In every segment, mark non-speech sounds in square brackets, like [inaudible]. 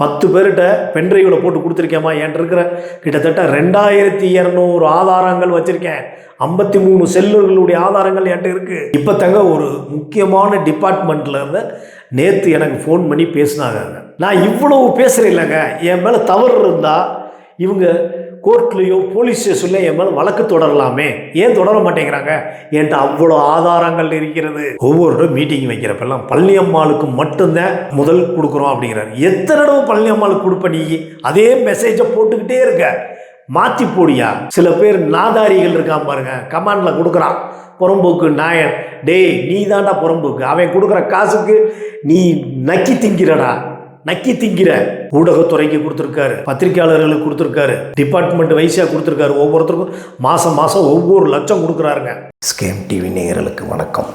பத்து பேர்கிட்ட பென்ட்ரைவில் போட்டு கொடுத்துருக்கேம்மா என்கிட்ட இருக்கிற கிட்டத்தட்ட ரெண்டாயிரத்தி இரநூறு ஆதாரங்கள் வச்சுருக்கேன். ஐம்பத்தி மூணு செல்லுகளுடைய ஆதாரங்கள் என்கிட்ட இருக்குது இப்போ தங்க ஒரு முக்கியமான டிபார்ட்மெண்ட்லேருந்து நேற்று எனக்கு ஃபோன் பண்ணி பேசினாங்க. நான் இவ்வளவு பேசுகிறேன் இல்லைங்க. என் மேலே தவறு இருந்தால் இவங்க கோர்ட்லேயோ போலீஸ் ஸ்டேஷன்ல என் மேலே வழக்கு தொடரலாமே. ஏன் தொடர மாட்டேங்கிறாங்க? என்கிட்ட அவ்வளோ ஆதாரங்கள் இருக்கிறது. ஒவ்வொரு மீட்டிங் வைக்கிறப்பெல்லாம் பழனியம்மாளுக்கு மட்டும்தான் முதல் கொடுக்குறோம் அப்படிங்கிறாரு. எத்தனை தடவை பழனியம்மாளுக்கு கொடுப்ப நீ? அதே மெசேஜை போட்டுக்கிட்டே இருக்க. மாற்றி போடியா? சில பேர் நாதாரிகள் இருக்கான் பாருங்க. கமாண்டில் கொடுக்குறான். புறம்போக்கு நாயன். டேய் நீ தாண்டா புறம்போக்கு. அவன் கொடுக்குற காசுக்கு நீ நக்கி திங்கிறடா. நக்கி திங்கிற ஊடகத்துறைக்கு கொடுத்துருக்காரு பத்திரிகையாளர்களுக்கு கொடுத்துருக்காரு டிபார்ட்மெண்ட் வைஸாக கொடுத்துருக்காரு ஒவ்வொருத்தருக்கும் மாதம் மாதம் ஒவ்வொரு லட்சம் கொடுக்குறாருங்க. ஸ்கேம் டிவி நேயர்களுக்கு வணக்கம்.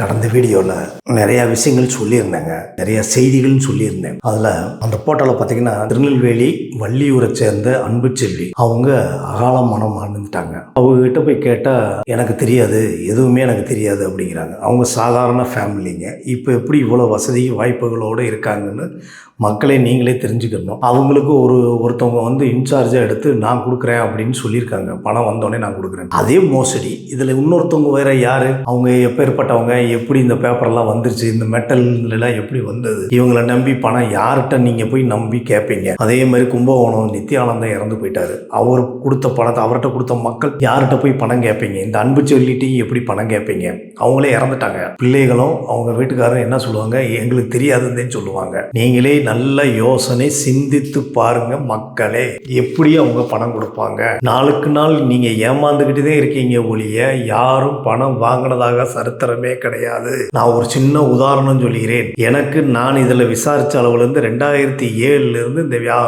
கடந்த வீடியோவில் நிறையா விஷயங்கள் சொல்லியிருந்தேங்க. நிறையா செய்திகள் சொல்லியிருந்தேன். அதில் அந்த போட்டோவில் பார்த்தீங்கன்னா திருநெல்வேலி வள்ளியூரை சேர்ந்த அன்பு செல்வி அவங்க அகால மனம் அடைந்துட்டாங்க அவங்ககிட்ட போய் கேட்டால் எனக்கு தெரியாது. எதுவுமே எனக்கு தெரியாது. அப்படிங்கிறாங்க. அவங்க சாதாரண ஃபேமிலிங்க இப்போ எப்படி இவ்வளோ வசதி வாய்ப்புகளோடு இருக்காங்கன்னு மக்களே நீங்களே தெரிஞ்சுக்கணும். அவங்களுக்கு ஒரு ஒருத்தவங்க வந்து இன்சார்ஜாக எடுத்து நான் கொடுக்குறேன் அப்படின்னு சொல்லியிருக்காங்க. பணம் வந்தோடனே நான் கொடுக்குறேன். அதே மோசடி. இதில் இன்னொருத்தவங்க வேற யார்? அவங்க எப்பேற்பட்டவங்க எப்படி இந்த பேப்பர்லாம் வந்துருச்சு? இந்த மெட்டல்லாம் எப்படி வந்தது? இவங்களை நம்பி பணம் யார்கிட்ட நீங்கள் போய் நம்பி கேட்பீங்க அதே மாதிரி கும்பகோணம் நித்யானந்தம் இறந்து போயிட்டாரு. அவர் கொடுத்த பணத்தை அவர்கிட்ட கொடுத்த மக்கள் யார்கிட்ட போய் பணம் கேட்பீங்க இந்த அன்பு சொல்லிட்டையும் எப்படி பணம் கேட்பீங்க அவங்களே இறந்துட்டாங்க. பிள்ளைகளும் அவங்க வீட்டுக்காரரும் என்ன சொல்லுவாங்க? எங்களுக்கு தெரியாதுன்னு சொல்லுவாங்க. நீங்களே நல்ல யோசனை சிந்தித்து பாருங்க மக்களே. எப்படி அவங்க பணம் கொடுப்பாங்க? நாளுக்கு நாள் நீங்க ஏமாந்துக்கிட்டு தான் இருக்கீங்க ஒழிய யாரும் பணம் வாங்கினதாக சரித்திரமே கிடையாது. நான் ஒரு சின்ன உதாரணம் சொல்கிறேன். எனக்கு நான் இதில் விசாரிச்ச அளவுலேருந்து ரெண்டாயிரத்தி ஏழுல இருந்து இந்த வியா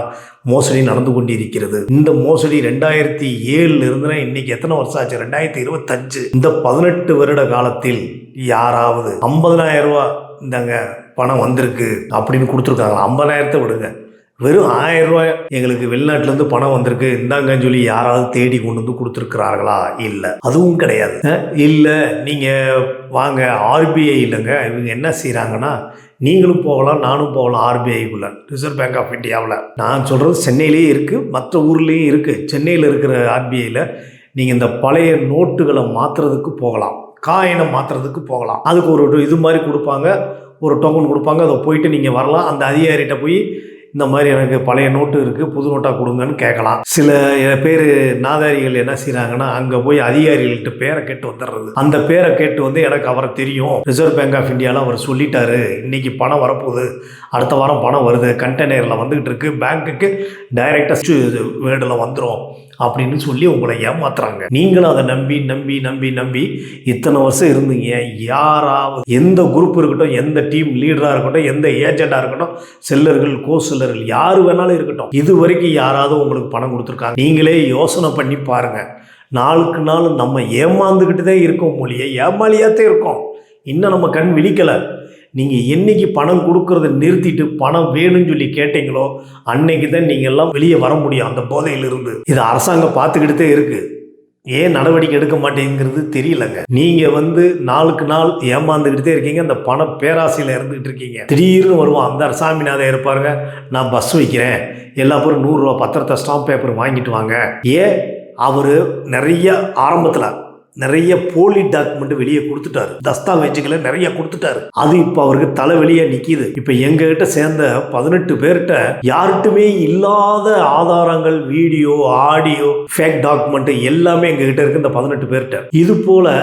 மோசடி நடந்து கொண்டிருக்கிறது. இந்த மோசடி ரெண்டாயிரத்தி ஏழுல இருந்துனா இன்னைக்கு எத்தனை வருஷம் ஆச்சு? ரெண்டாயிரத்தி இருபத்தஞ்சு. இந்த பதினெட்டு வருட காலத்தில் யாராவது ஐம்பதனாயிரம் ரூபா இந்தாங்க பணம் வந்திருக்கு அப்படின்னு கொடுத்துருக்காங்க. ஐம்பதாயிரத்தை விடுங்க. வெறும் ஆயிரம் ரூபாய் எங்களுக்கு வெளிநாட்டிலேருந்து பணம் வந்திருக்கு. இந்தாங்கன்னு சொல்லி யாராவது தேடி கொண்டு வந்து கொடுத்துருக்குறாங்களா இல்லை. அதுவும் கிடையாது. இல்லை நீங்கள் வாங்க. ஆர்பிஐ இல்லைங்க. இவங்க என்ன செய்கிறாங்கன்னா நீங்களும் போகலாம் நானும் போகலாம் ஆர்பிஐக்குள்ள ரிசர்வ் பேங்க் ஆஃப் இந்தியாவில். நான் சொல்கிறது சென்னையிலேயே இருக்குது மற்ற ஊர்லேயும் இருக்குது சென்னையில் இருக்கிற ஆர்பிஐயில் நீங்கள் இந்த பழைய நோட்டுகளை மாற்றுறதுக்கு போகலாம். காயினை மாற்றுறதுக்கு போகலாம். அதுக்கு ஒரு இது மாதிரி கொடுப்பாங்க. ஒரு டோக்கன் கொடுப்பாங்க. அதை போயிட்டு நீங்கள் வரலாம். அந்த அதிகாரிகிட்ட போய் இந்த மாதிரி எனக்கு பழைய நோட்டு இருக்குது புது நோட்டாக கொடுங்கன்னு கேட்கலாம். சில பேர் நாதாரிகள் என்ன செய்கிறாங்கன்னா அங்கே போய் அதிகாரிகள்கிட்ட பேரை கேட்டு வந்துடுறது. அந்த பேரை கேட்டு வந்து எனக்கு அவரை தெரியும். ரிசர்வ் பேங்க் ஆஃப் இந்தியாவில் அவர் சொல்லிட்டாரு இன்னைக்கு பணம் வரப்போகுது. அடுத்த வாரம் பணம் வருது. கண்டெய்னரில் வந்துக்கிட்டு இருக்கு. பேங்க்குக்கு டைரெக்டாக வேர்டில் வந்துடும் அப்படின்னு சொல்லி உங்களை ஏமாத்துறாங்க. நீங்களும் அதை நம்பி நம்பி நம்பி நம்பி இத்தனை வருஷம் இருந்தீங்க. யாராவது எந்த குரூப் இருக்கட்டும் எந்த டீம் லீடராக இருக்கட்டும் எந்த ஏஜெண்டாக இருக்கட்டும் செல்லர்கள் கோ செல்லர்கள் யார் வேணாலும் இருக்கட்டும் இது வரைக்கும் யாராவது உங்களுக்கு பணம் கொடுத்துருக்காங்க. நீங்களே யோசனை பண்ணி பாருங்க. நாளுக்கு நாள் நம்ம ஏமாந்துக்கிட்டு தான் இருக்கோம் மொழியை. ஏமாளியாத்தே இருக்கோம். இன்னும் நம்ம கண் விழிக்கலை. நீங்கள் என்னைக்கு பணம் கொடுக்கறத நிறுத்திட்டு பணம் வேணும்னு சொல்லி கேட்டீங்களோ அன்னைக்கு தான் நீங்கள் எல்லாம் வெளியே வர முடியும் அந்த போதையிலிருந்து. இது அரசாங்கம் பார்த்துக்கிட்டே இருக்குது ஏன் நடவடிக்கை எடுக்க மாட்டேங்கிறது தெரியலங்க. நீங்கள் வந்து நாளுக்கு நாள் ஏமாந்துக்கிட்டே இருக்கீங்க அந்த பண பேராசையில் இருந்துகிட்டு இருக்கீங்க. திடீர்னு வருவான் அந்த சாமிநாதன் இருப்பாருங்க நான் பஸ் வைக்கிறேன். எல்லா பேரும் நூறுரூவா பத்திரத்தை ஸ்டாம்ப் பேப்பர் வாங்கிட்டு வாங்க. ஏன்? அவர் நிறைய ஆரம்பத்தில் நிறைய போலி டாக்குமெண்ட் வெளியே கொடுத்துட்டாரு. தஸ்தாவேஜுகளை நிறைய கொடுத்துட்டாரு. அது இப்போ அவருக்கு தலைவலியா நிக்குது. இப்போ எங்ககிட்ட சேர்ந்த பதினெட்டு பேர்கிட்ட யார்கிட்டுமே இல்லாத ஆதாரங்கள் வீடியோ ஆடியோ ஃபேக் டாக்குமெண்ட் எல்லாமே எங்ககிட்ட இருக்கு இந்த பதினெட்டு பேர்கிட்ட. இது போல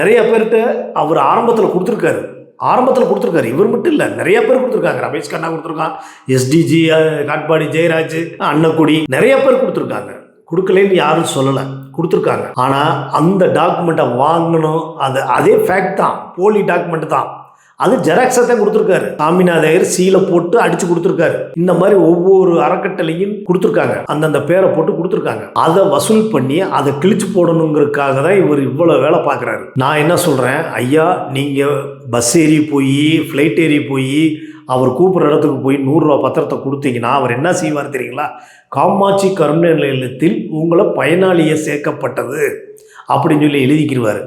நிறைய பேர்கிட்ட அவர் ஆரம்பத்தில் கொடுத்துருக்காரு. ஆரம்பத்தில் கொடுத்துருக்காரு. இவர் மட்டும் இல்லை நிறைய பேர் கொடுத்துருக்காங்க. ரமேஷ் கண்ணா கொடுத்துருக்கான் எஸ்டிஜி காட்பாடி ஜெயராஜ் அன்னக்குடி நிறைய பேர் கொடுத்துருக்காங்க. கொடுக்கலன்னு யாரும் சொல்லலை. கொடுத்துருக்காங்க. ஆனால் அந்த டாக்குமெண்ட்டை வாங்கணும் அது அதே ஃபேக்ட் தான். போலி டாக்குமெண்ட் தான். அது ஜெராக்ஸை தான் கொடுத்துருக்காரு. சாமிநாதையர் சீலை போட்டு அடிச்சு கொடுத்துருக்காரு. இந்த மாதிரி ஒவ்வொரு அறக்கட்டளையும் கொடுத்துருக்காங்க. அந்தந்த பேரை போட்டு கொடுத்துருக்காங்க. அதை வசூல் பண்ணி அதை கிழிச்சு போடணுங்கிறதுக்காக தான் இவர் இவ்வளோ வேலை பார்க்குறாரு. நான் என்ன சொல்கிறேன் ஐயா நீங்கள் பஸ் ஏறி போய் ஃப்ளைட் ஏறி போய் அவர் கூப்பிட்ற இடத்துக்கு போய் நூறுரூவா பத்திரத்தை கொடுத்தீங்கன்னா அவர் என்ன செய்வார் தெரியுங்களா? காமாட்சி கருணை நிலையத்தில் உங்களை பயனாளியை சேர்க்கப்பட்டது அப்படின்னு சொல்லி எழுதிக்கிடுவார்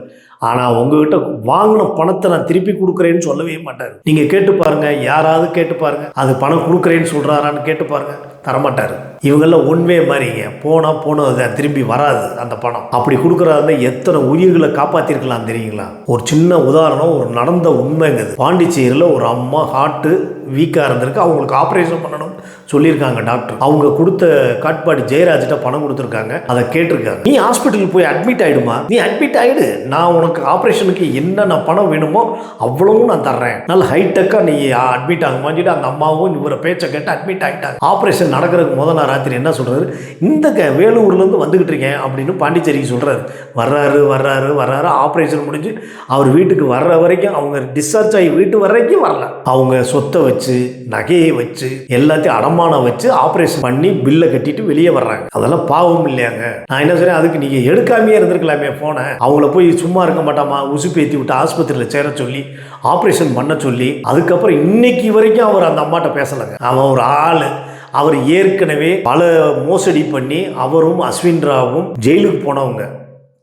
ஆனால் உங்ககிட்ட வாங்கின பணத்தை நான் திருப்பி கொடுக்குறேன்னு சொல்லவே மாட்டார். நீங்கள் கேட்டு பாருங்க யாராவது கேட்டு பாருங்க அது பணம் கொடுக்குறேன்னு சொல்கிறாரான்னு கேட்டு பாருங்க தரமாட்டார். இவங்கெல்லாம் ஒன்வே மாதிரிங்க போனால் போனது திரும்பி வராது அந்த பணம். அப்படி கொடுக்குறாருன்னா எத்தனை உயிர்களை காப்பாற்றிருக்கலாம் தெரியுங்களா? ஒரு சின்ன உதாரணம் ஒரு நடந்த உண்மைங்கிறது பாண்டிச்சேரியில் ஒரு அம்மா ஹார்ட்டு வீக்காக இருந்திருக்கு. அவங்களுக்கு ஆப்ரேஷன் பண்ணணும். சொல்லியிருக்காங்க டாக்டர். அவங்க கொடுத்த காட்பாடி ஜெயராஜ்கிட்ட பணம் கொடுத்துருக்காங்க. அதை கேட்டிருக்காங்க. நீ ஹாஸ்பிட்டலுக்கு போய் அட்மிட் ஆயிடுமா? நீ அட்மிட் ஆயிடு. நான் உனக்கு ஆப்ரேஷனுக்கு என்னென்ன பணம் வேணுமோ அவ்வளவும் நான் தர்றேன். நல்ல ஹைடெக்காக நீ அட்மிட் ஆகுமான்னு சொல்லிட்டு அந்த அம்மாவும் இவரை பேச்சை கேட்டு அட்மிட் ஆகிட்டாங்க ஆப்ரேஷன் நடக்கிறதுக்கு முதல் நான் ராத்திரி என்ன சொல்றாரு? இந்த க- வேலூர்லேருந்து வந்துக்கிட்டு இருக்கேன் அப்படின்னு பாண்டிச்சேரிக்கு சொல்கிறாரு வர்றாரு வர்றாரு வர்றாரு. ஆப்ரேஷன் முடிஞ்சு அவர் வீட்டுக்கு வர்ற வரைக்கும் அவங்க டிஸ்சார்ஜ் ஆகி வீட்டு வரைக்கும் வரல. அவங்க சொத்தை வச்சு நகையை வச்சு எல்லாத்தையும் அடமானம் வச்சு ஆப்ரேஷன் பண்ணி பில்லை கட்டிட்டு வெளியே வர்றாங்க. அதெல்லாம் பாவம் இல்லையாங்க. நான் என்ன சொல்றேன்? அதுக்கு நீங்க எடுக்காமையே இருந்திருக்கலாமே போன அவங்கள போய் சும்மா இருக்க மாட்டாமா? உசு பேத்தி விட்டு ஆஸ்பத்திரியில் சேர சொல்லி ஆப்ரேஷன் பண்ண சொல்லி அதுக்கப்புறம் இன்னைக்கு வரைக்கும் அவர் அந்த அம்மாட்ட பேசலைங்க. அவன் ஒரு ஆள். அவர் ஏற்கனவே பல மோசடி பண்ணி அவரும் அஸ்வின் ராவும் ஜெயிலுக்கு போனவங்க.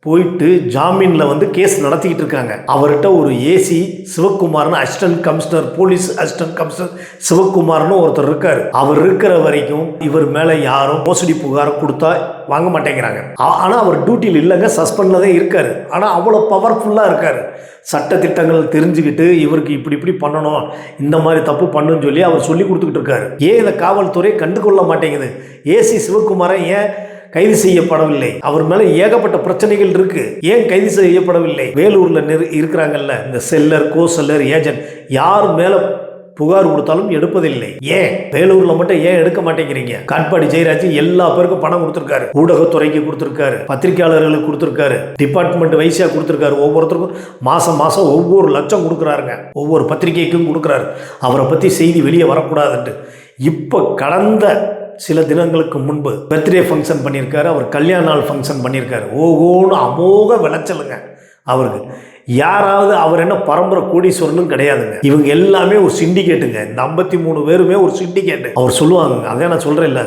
போயிட்டு ஜாமீனில் வந்து கேஸ் நடத்திக்கிட்டு இருக்காங்க. அவர்கிட்ட ஒரு AC சிவக்குமார்னு assistant commissioner police assistant commissioner சிவக்குமார்னு ஒருத்தர் இருக்கார். அவர் இருக்கிற வரைக்கும் இவர் மேலே யாரும் மோசடி புகார் கொடுத்தா வாங்க மாட்டேங்கிறாங்க. ஆனால் அவர் டியூட்டியில் இல்லைங்க சஸ்பெண்டில் தான் இருக்கார் ஆனால் அவ்வளோ பவர்ஃபுல்லாக இருக்கார். சட்ட திட்டங்கள் தெரிஞ்சுக்கிட்டு இவருக்கு இப்படி இப்படி பண்ணணும் இந்த மாதிரி தப்பு பண்ணுன்னு சொல்லி அவர் சொல்லி கொடுத்துக்கிட்டு இருக்காரு. ஏன் இதை காவல்துறை கண்டுகொள்ள மாட்டேங்குது? ஏசி சிவக்குமாரை ஏன் கைது செய்யப்படவில்லை. அவர் மேல ஏகப்பட்ட பிரச்சனைகள் இருக்கு. ஏன் கைது செய்யப்படவில்லை? வேலூர்ல இருக்கிறாங்கல்ல இந்த செல்லர் கோ செல்லர் ஏஜென்ட் யார் மேல புகார் கொடுத்தாலும் எடுப்பதில்லை. ஏன்? வேலூர்ல மட்டும் ஏன் எடுக்க மாட்டேங்கிறீங்க? காட்பாடி ஜெயராஜ் எல்லா பேருக்கும் பணம் கொடுத்துருக்காரு. ஊடகத்துறைக்கு கொடுத்துருக்காரு. பத்திரிகையாளர்களுக்கு கொடுத்துருக்காரு. டிபார்ட்மெண்ட் வைஸா கொடுத்துருக்காரு. ஒவ்வொருத்தருக்கும் மாசம் மாசம் ஒவ்வொரு லட்சம் கொடுக்குறாருங்க. ஒவ்வொரு பத்திரிகைக்கும் கொடுக்குறாரு. அவரை பத்தி செய்தி வெளியே வரக்கூடாதுன்ட்டு. இப்போ கடந்த சில தினங்களுக்கு முன்பு பர்த்டே ஃபங்க்ஷன் பண்ணியிருக்காரு அவர் கல்யாண நாள் ஃபங்க்ஷன் பண்ணியிருக்காரு. ஓகோன்னு அமோக விளைச்சலுங்க அவருக்கு. யாராவது அவர் என்ன பரம்பரை கோடீஸ்வரனும் கிடையாதுங்க. இவங்க எல்லாமே ஒரு சிண்டிகேட்டுங்க இந்த ஐம்பத்தி மூணு பேருமே ஒரு சிண்டிகேட்டு அவர் சொல்லுவாங்க அதே நான் சொல்கிறேன் இல்லை.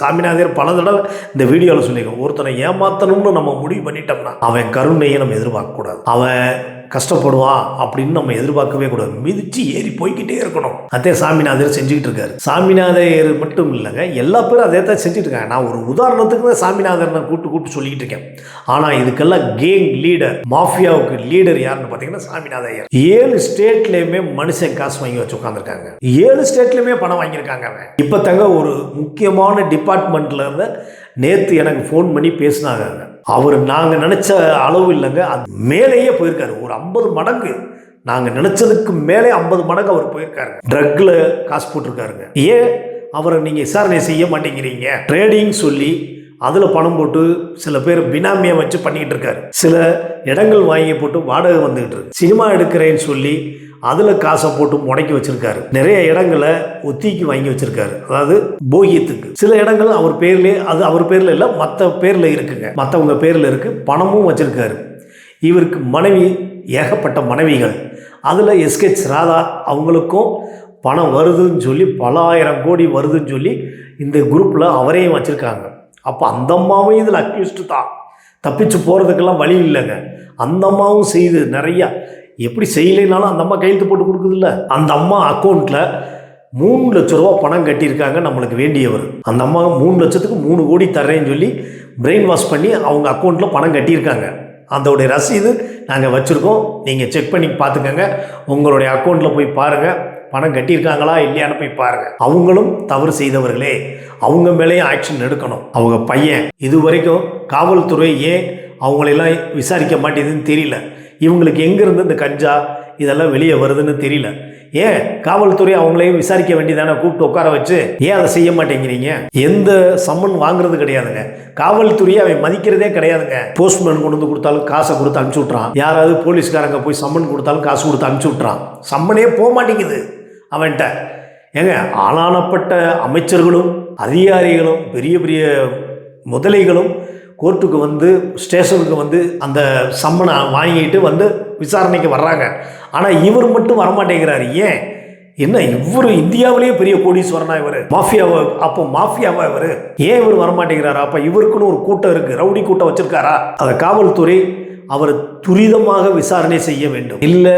சாமிநாதர் பல தடவை இந்த வீடியோவில் சொல்லியிருக்கோம் ஒருத்தனை ஏமாத்தணும்னு நம்ம முடிவு பண்ணிட்டோம்னா அவன் கருணையை நம்ம எதிர்பார்க்கக்கூடாது. அவன் கஷ்டப்படுவான் அப்படின்னு நம்ம எதிர்பார்க்கவே கூடாது. மிதிச்சு ஏறி போய்கிட்டே இருக்கணும். அதே சாமிநாதர் செஞ்சுக்கிட்டு இருக்காரு. சாமிநாதையர் மட்டும் இல்லைங்க எல்லா பேரும் அதே தான் செஞ்சுட்டு இருக்காங்க. நான் ஒரு உதாரணத்துக்கு தான் சாமிநாதர் நான் கூட்டு கூட்டு சொல்லிக்கிட்டு இருக்கேன். ஆனால் இதுக்கெல்லாம் கேங் லீடர் மாஃபியாவுக்கு லீடர் யாருன்னு பார்த்தீங்கன்னா சாமிநாதையர் ஏழு ஸ்டேட்லேயுமே மனுஷன் காசு வாங்கி வச்சு உட்காந்துருக்காங்க ஏழு ஸ்டேட்லேயுமே பணம் வாங்கியிருக்காங்க அவன். இப்போ தங்க ஒரு முக்கியமான டிபார்ட்மெண்ட்ல இருந்து நேற்று எனக்கு ஃபோன் பண்ணி பேசினாங்க அவர் நாங்கள் நினச்ச அளவு இல்லைங்க. அது மேலேயே போயிருக்காரு. ஒரு ஐம்பது மடங்கு. நாங்கள் நினச்சதுக்கு மேலே ஐம்பது மடங்கு அவர் போயிருக்காரு ட்ரக்கில் காசு போட்டிருக்காருங்க. ஏன் அவரை நீங்கள் விசாரணை செய்ய மாட்டேங்கிறீங்க? ட்ரேடிங் சொல்லி அதில் பணம் போட்டு சில பேர் பினாமியை வச்சு பண்ணிக்கிட்டு இருக்காரு. சில இடங்கள் வாங்கி போட்டு வாடகை வந்துக்கிட்டு இருக்கு. சினிமா எடுக்கிறேன்னு சொல்லி அதில் காசை போட்டு முடக்கி வச்சிருக்காரு. நிறைய இடங்களை ஒத்திக்கு வாங்கி வச்சிருக்காரு. அதாவது போகியத்துக்கு. சில இடங்கள் அவர் பேர்லேயே அது அவர் பேரில் இல்லை மற்ற பேரில் இருக்குங்க. மற்றவங்க பேரில் இருக்கு பணமும் வச்சிருக்காரு. இவருக்கு மனைவி ஏகப்பட்ட மனைவிகள். அதில் எஸ்கெச் ராதா அவங்களுக்கும் பணம் வருதுன்னு சொல்லி பல ஆயிரம் கோடி வருதுன்னு சொல்லி இந்த குரூப்பில் அவரையும் வச்சுருக்காங்க. அப்போ அந்த அம்மாவும் இதில் அக்யூஸ்டு தான். தப்பிச்சு போகிறதுக்கெல்லாம் வழி இல்லைங்க. அந்த அம்மாவும் செய்து நிறையா எப்படி செய்யலைனாலும் அந்த அம்மா கையெழுத்து போட்டு கொடுக்குதுல்ல? அந்த அம்மா அக்கௌண்ட்டில் மூணு லட்ச ரூபா பணம் கட்டியிருக்காங்க நம்மளுக்கு வேண்டியவர். அந்த அம்மா மூணு லட்சத்துக்கு மூணு கோடி தர்றேன்னு சொல்லி பிரெயின் வாஷ் பண்ணி அவங்க அக்கௌண்ட்டில் பணம் கட்டியிருக்காங்க. அதோடைய ரசீது நாங்கள் வச்சுருக்கோம். நீங்கள் செக் பண்ணி பார்த்துக்கோங்க. உங்களுடைய அக்கௌண்ட்டில் போய் பாருங்கள் பணம் கட்டியிருக்காங்களா இல்லையான்னு போய் பாருங்கள் அவங்களும் தவறு செய்தவர்களே. அவங்க மேலேயும் ஆக்ஷன் எடுக்கணும். அவங்க பையன் இது வரைக்கும் காவல்துறை ஏன் அவங்களெல்லாம் விசாரிக்க மாட்டேங்குதுன்னு தெரியல. இவங்களுக்கு எங்கேருந்து இந்த கஞ்சா இதெல்லாம் வெளியே வருதுன்னு தெரியல. ஏன்? காவல்துறை அவங்களையும் விசாரிக்க வேண்டியதானே கூப்பிட்டு உட்கார வச்சு? ஏன் அதை செய்ய மாட்டேங்கிறீங்க? எந்த சம்மன் வாங்குறது கிடையாதுங்க. காவல்துறையை அவன் மதிக்கிறதே கிடையாதுங்க. போஸ்ட்மேன் கொண்டு வந்து கொடுத்தாலும் காசை கொடுத்து அனுப்பிச்சு விட்றான் யாராவது போலீஸ்காரங்க போய் சம்மன் கொடுத்தாலும் காசு கொடுத்து அனுப்பிச்சு விட்றான் சம்மனே போக மாட்டேங்குது அவன்கிட்ட. ஏங்க ஆளானப்பட்ட அமைச்சர்களும் அதிகாரிகளும் பெரிய பெரிய முதலைகளும் கோர்ட்டுக்கு வந்து ஸ்டேஷனுக்கு வந்து அந்த சம்மனை வாங்கிட்டு வந்து விசாரணைக்கு வர்றாங்க. ஆனால் இவர் மட்டும் வரமாட்டேங்கிறார். ஏன்? என்ன இவர் இந்தியாவிலேயே பெரிய கோடீஸ்வரனா இவர்? மாஃபியாவை அப்போ மாஃபியாவா இவர்? ஏன் இவர் வரமாட்டேங்கிறாரா? அப்போ இவருக்குன்னு ஒரு கூட்டம் இருக்கு. ரவுடி கூட்டம் வச்சிருக்காரா? அதை காவல்துறை அவர் துரிதமாக விசாரணை செய்ய வேண்டும். இல்லை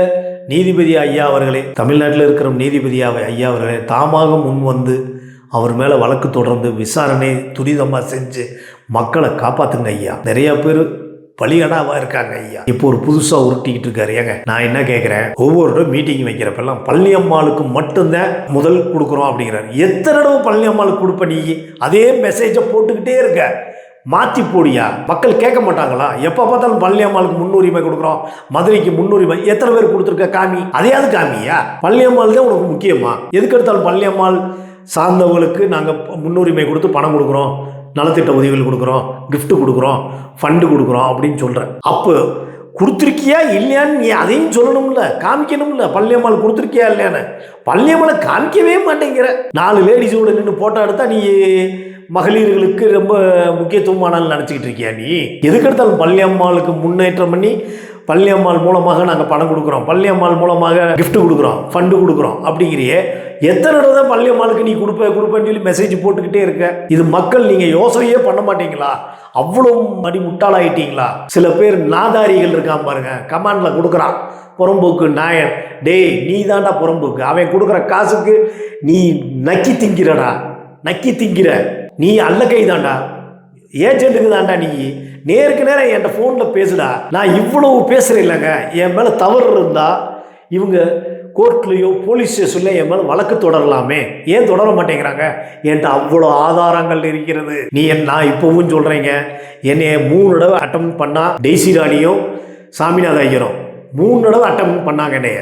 நீதிபதி ஐயா அவர்களே தமிழ்நாட்டில் இருக்கிற நீதிபதி ஐயா அவர்களே தாமாக முன் வந்து அவர் மேலே வழக்கு தொடர்ந்து விசாரணை துரிதமாக செஞ்சு மக்களை காப்பாற்றுங்க ஐயா. நிறைய பேர் பலிகடாவா இருக்காங்க ஐயா. இப்போ ஒரு புதுசாக உருட்டிக்கிட்டு இருக்காரு. ஏங்க நான் என்ன கேட்குறேன் ஒவ்வொரு மீட்டிங் வைக்கிறப்பெல்லாம் பழனியம்மாளுக்கு மட்டும்தான் முதல் கொடுக்குறோம் அப்படிங்கிறாரு. எத்தனை தடவை பழனியம்மாளுக்கு கொடுப்ப நீ? அதே மெசேஜை போட்டுக்கிட்டே இருக்க. மாற்றி போடியா? மக்கள் கேட்க மாட்டாங்களா? எப்போ பார்த்தாலும் பழனியம்மாளுக்கு முன்னுரிமை கொடுக்குறோம். மதுரைக்கு முன்னுரிமை எத்தனை பேர் கொடுத்துருக்க காமி? அதையாவது காமியா? பழனியம்மாள் தான் உனக்கு முக்கியமா? எதுக்கு எடுத்தாலும் பழனியம்மாள் சார்ந்தவங்களுக்கு நாங்கள் முன்னுரிமை கொடுத்து பணம் கொடுக்குறோம் நலத்திட்ட உதவிகள் கொடுக்குறோம் கிஃப்ட் கொடுக்குறோம் ஃபண்டு கொடுக்குறோம் அப்படின்னு சொல்கிறேன் அப்போ கொடுத்துருக்கியா இல்லையான்னு நீ அதையும் சொல்லணும்ல காமிக்கணும்ல பள்ளியம்மாள் கொடுத்துருக்கியா இல்லையான்னு. பள்ளியம்மாளை காமிக்கவே மாட்டேங்கிற. நாலு லேடிஸோட நின்று போட்டோ எடுத்தா நீ மகளிர்களுக்கு ரொம்ப முக்கியத்துவமான நினச்சிக்கிட்டு இருக்கியா நீ? எதுக்கெடுத்தாலும் பள்ளியம்மாளுக்கு முன்னேற்றம் பண்ணி பள்ளியம்மாள் மூலமாக நாங்கள் பணம் கொடுக்குறோம் பள்ளியம்மாள் மூலமாக கிஃப்ட் கொடுக்குறோம் ஃபண்டு கொடுக்குறோம் அப்படிங்கிறியே. எத்தனை தடவை தான் பள்ளியம்மாளுக்கு நீ கொடுப்ப கொடுப்பேன்னு சொல்லி மெசேஜ் போட்டுக்கிட்டே இருக்க? இது மக்கள் நீங்கள் யோசனையே பண்ண மாட்டீங்களா? அவ்வளோ மடி முட்டாளாயிட்டீங்களா? சில பேர் நாதாரிகள் இருக்கான் பாருங்க கமாண்டில் கொடுக்குறான். புறம்போக்கு நாயன் டேய் நீ தான்டா புறம்போக்கு. அவன் கொடுக்குற காசுக்கு நீ நக்கி திங்கிறடா. நக்கி திங்கிற. நீ அல்ல கை தாண்டா ஏஜென்ட்டுக்கு தாண்டா நீ. நேருக்கு நேரம் என்கிட்ட ஃபோனில் பேசுடா. நான் இவ்வளவு பேசுகிறேன் இல்லைங்க. என் மேலே தவறு இருந்தால் இவங்க கோர்ட்லேயோ போலீஸ் ஸ்டேஷன்ல என் மேலே வழக்கு தொடரலாமே. ஏன் தொடர மாட்டேங்கிறாங்க? என்கிட்ட அவ்வளோ ஆதாரங்கள் இருக்கிறது. நீ என் நான் இப்போவும் சொல்கிறீங்க என்னைய மூணு தடவை அட்டம் பண்ணால் டெய்சி ராணியும் சாமிநாத ஐயரும் மூணு தடவை அட்டம் பண்ணாங்க என்னைய.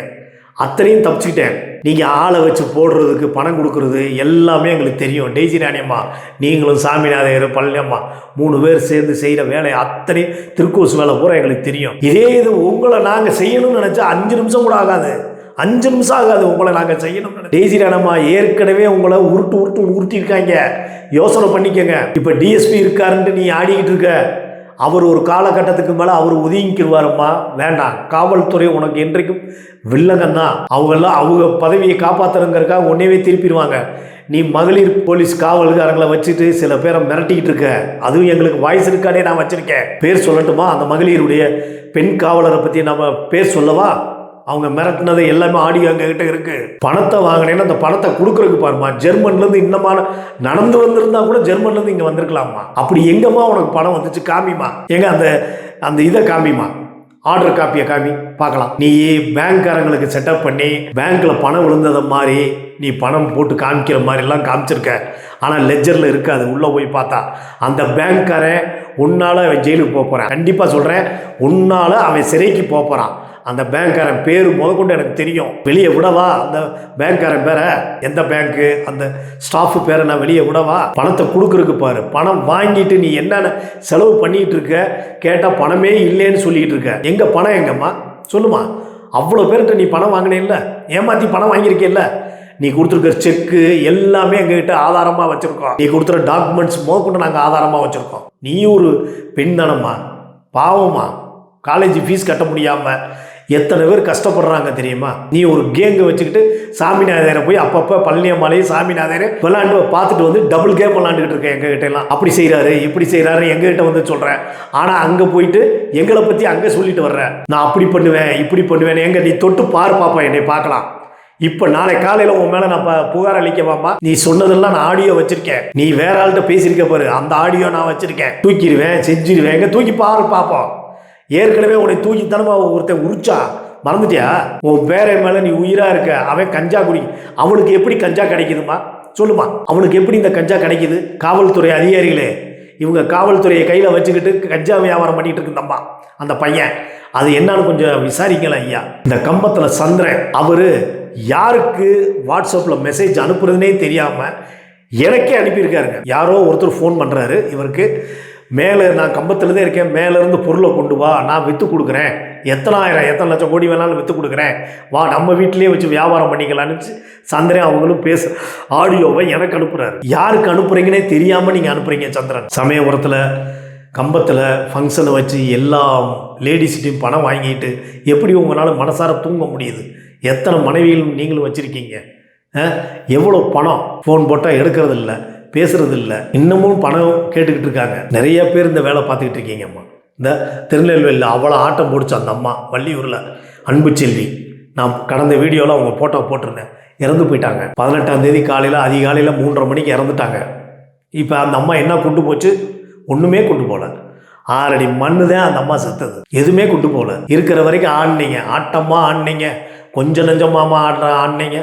அத்தனையும் தப்பிச்சுக்கிட்டேன். நீங்கள் ஆளை வச்சு போடுறதுக்கு பணம் கொடுக்கறது எல்லாமே எங்களுக்கு தெரியும். டெய்ஜி ராணியம்மா நீங்களும் சாமிநாதையர் பழனியம்மா மூணு பேர் சேர்ந்து செய்கிற வேலை அத்தனை திருக்கோசு வேலை பூரா எங்களுக்கு தெரியும். இதே இது உங்களை நாங்கள் செய்யணும்னு நினச்சா அஞ்சு நிமிஷம் கூட ஆகாது. அஞ்சு நிமிஷம் ஆகாது உங்களை நாங்கள் செய்யணும் டெய்சி ராணம்மா ஏற்கனவே உங்களை உருட்டு உருட்டு உருட்டியிருக்காங்க. யோசனை பண்ணிக்கோங்க. இப்போ டிஎஸ்பி இருக்காருன்ட்டு நீ ஆடிக்கிட்டு இருக்க. அவர் ஒரு காலகட்டத்துக்கு மேலே அவர் ஒதுங்கிக்கிடுவாருமா வேண்டாம். காவல்துறை உனக்கு என்றைக்கும் வில்லங்கன் தான். அவங்கெல்லாம் அவங்க பதவியை காப்பாற்றுறங்கிறக்காக உன்னையவே திருப்பிடுவாங்க. நீ மகளிர் போலீஸ் காவல்காரங்களை வச்சுட்டு சில பேரை மிரட்டிக்கிட்டு இருக்க. அதுவும் எங்களுக்கு வாய்ஸ் இருக்கானே நான் வச்சுருக்கேன். பேர் சொல்லட்டுமா? அந்த மகளிருடைய பெண் காவலரை பற்றி நம்ம பேர் சொல்லவா? அவங்க மிரட்டினது எல்லாமே ஆடியோ எங்ககிட்ட இருக்கு. பணத்தை வாங்கினேன்னு அந்த பணத்தை கொடுக்குறதுக்கு பாருமா ஜெர்மன்லேருந்து இன்னமான நடந்து வந்திருந்தா கூட ஜெர்மன்லேருந்து இங்கே வந்திருக்கலாமா அப்படி எங்கம்மா உனக்கு பணம் வந்துச்சு? காமிமா எங்க அந்த அந்த இதை காமிமா ஆர்டர் காப்பியை காமி. பார்க்கலாம். நீ பேங்க்காரங்களுக்கு செட்டப் பண்ணி பேங்க்கில் பணம் விழுந்ததை மாதிரி நீ பணம் போட்டு காமிக்கிற மாதிரிலாம் காமிச்சிருக்க. ஆனால் லெஜரில் இருக்காது உள்ளே போய் பார்த்தா அந்த பேங்க்காரன் உன்னால அவன் ஜெயிலுக்கு போக போகிறான் கண்டிப்பாக சொல்கிறேன் உன்னால அவன் சிறைக்கு போக போகிறான் அந்த பேங்க்காரன் பேர் முதற்கொண்டு எனக்கு தெரியும். வெளியே விடவா? அந்த பேங்க்காரன் பேரை? எந்த பேங்க்கு? அந்த ஸ்டாஃப் பேரை நான் வெளியே விடவா? பணத்தை கொடுக்குறக்கு பாரு. பணம் வாங்கிட்டு நீ என்னென்ன செலவு பண்ணிட்டு இருக்க கேட்டால் பணமே இல்லைன்னு சொல்லிட்டு இருக்க. எங்க பணம் எங்கம்மா? சொல்லுமா. அவ்வளோ பேர்கிட்ட நீ பணம் வாங்கினேல்ல? ஏமாற்றி பணம் வாங்கியிருக்கேல்ல? நீ கொடுத்துருக்க செக்கு எல்லாமே எங்ககிட்ட ஆதாரமாக வச்சுருக்கோம். நீ கொடுத்துற டாக்குமெண்ட்ஸ் முதற்கொண்டு நாங்கள் ஆதாரமாக வச்சுருக்கோம். நீ ஒரு பெண் தானம்மா. பாவமா காலேஜ் ஃபீஸ் கட்ட முடியாமல் எத்தனை பேர் கஷ்டப்படுறாங்க தெரியுமா? நீ ஒரு கேங்கை வச்சுக்கிட்டு சாமிநாதரை போய் அப்பப்போ பழனியம்மாலையும் சாமிநாதரை விளாண்டு பார்த்துட்டு வந்து டபுள் கேம் விளாண்டுக்கிட்டு இருக்கேன் எங்ககிட்ட எல்லாம். அப்படி செய்கிறாரு இப்படி செய்கிறாரு எங்ககிட்ட வந்து சொல்கிறேன் ஆனால் அங்கே போயிட்டு எங்களை பற்றி அங்கே சொல்லிட்டு வர்றேன் நான் அப்படி பண்ணுவேன் இப்படி பண்ணுவேன் எங்கே நீ தொட்டு பாரு பாப்பா என்னை பார்க்கலாம். இப்போ நாளை காலையில் உன் மேலே நான் ப- புகார் அளிக்கவாமா நீ சொன்னதெல்லாம் நான் ஆடியோ வச்சிருக்கேன். நீ வேற ஆள்கிட்ட பேசியிருக்க பாரு அந்த ஆடியோ நான் வச்சிருக்கேன். தூக்கிடுவேன் செஞ்சிருவேன். எங்க தூக்கி பாரு பார்ப்போம் ஏற்கனவே உன்னை தூக்கித்தனமா ஒருத்தன் உரிச்சா? மறந்துட்டியா? உன் பேரை மேலே நீ உயிராக இருக்க. அவன் கஞ்சா குடி. அவனுக்கு எப்படி கஞ்சா கிடைக்குதுமா சொல்லுமா. அவனுக்கு எப்படி இந்த கஞ்சா கிடைக்குது? காவல்துறை அதிகாரிகளே இவங்க காவல்துறையை கையில் வச்சுக்கிட்டு கஞ்சா வியாபாரம் பண்ணிட்டு இருக்கு தம்பா அந்த பையன். அது என்னன்னு கொஞ்சம் விசாரிக்கலாம் ஐயா. இந்த கம்பத்தில் சந்திரன் அவர் யாருக்கு வாட்ஸ்அப்பில் மெசேஜ் அனுப்புறதுனே தெரியாமல் எனக்கே அனுப்பியிருக்காருங்க. யாரோ ஒருத்தர் ஃபோன் பண்ணுறாரு இவருக்கு மேலே நான் கம்பத்துலேருந்தே இருக்கேன். மேலேருந்து பொருளை கொண்டு வா. நான் விற்று கொடுக்குறேன். எத்தனாயிரம் எத்தனை லட்சம் கோடி வேணாலும் விற்று கொடுக்குறேன். வா நம்ம வீட்டிலேயே வச்சு வியாபாரம் பண்ணிக்கலான்னு சந்திரன் அவங்களும் பேச ஆடியோவை எனக்கு அனுப்புகிறாரு யாருக்கு அனுப்புகிறீங்கன்னே தெரியாமல் நீங்கள் அனுப்புகிறீங்க சந்திரன். சமயபுரத்தில் கம்பத்தில் ஃபங்க்ஷனை வச்சு எல்லா லேடிஸ்கிட்டையும் பணம் வாங்கிட்டு எப்படி உங்களால் மனசார தூங்க முடியுது? எத்தனை மனைவிகளும் நீங்களும் வச்சுருக்கீங்க? எவ்வளோ பணம்? ஃபோன் போட்டால் எடுக்கிறது இல்லை பேசுறது இல்லை இன்னமும் பணம் கேட்டுக்கிட்டு இருக்காங்க. நிறைய பேர் இந்த வேலை பார்த்துக்கிட்டு இருக்கீங்கம்மா. இந்த திருநெல்வேலியில் அவ்வளோ ஆட்டம் பிடிச்ச அந்த அம்மா வள்ளியூரில். அன்பு செல்வி நான் கடந்த வீடியோவில் அவங்க ஃபோட்டோ போட்டிருந்தேன். இறந்து போயிட்டாங்க. பதினெட்டாம் தேதி காலையில் அதிகாலையில் மூன்றரை மணிக்கு இறந்துட்டாங்க. இப்போ அந்த அம்மா என்ன கொண்டு போச்சு? ஒன்றுமே கொண்டு போகல ஆறடி மண்ணு தான் அந்த அம்மா செத்தது. எதுவுமே கொண்டு போகல இருக்கிற வரைக்கும் ஆடினீங்க. ஆட்டமாக ஆடினீங்க. கொஞ்சம் நெஞ்சமாக ஆடுற ஆடினீங்க.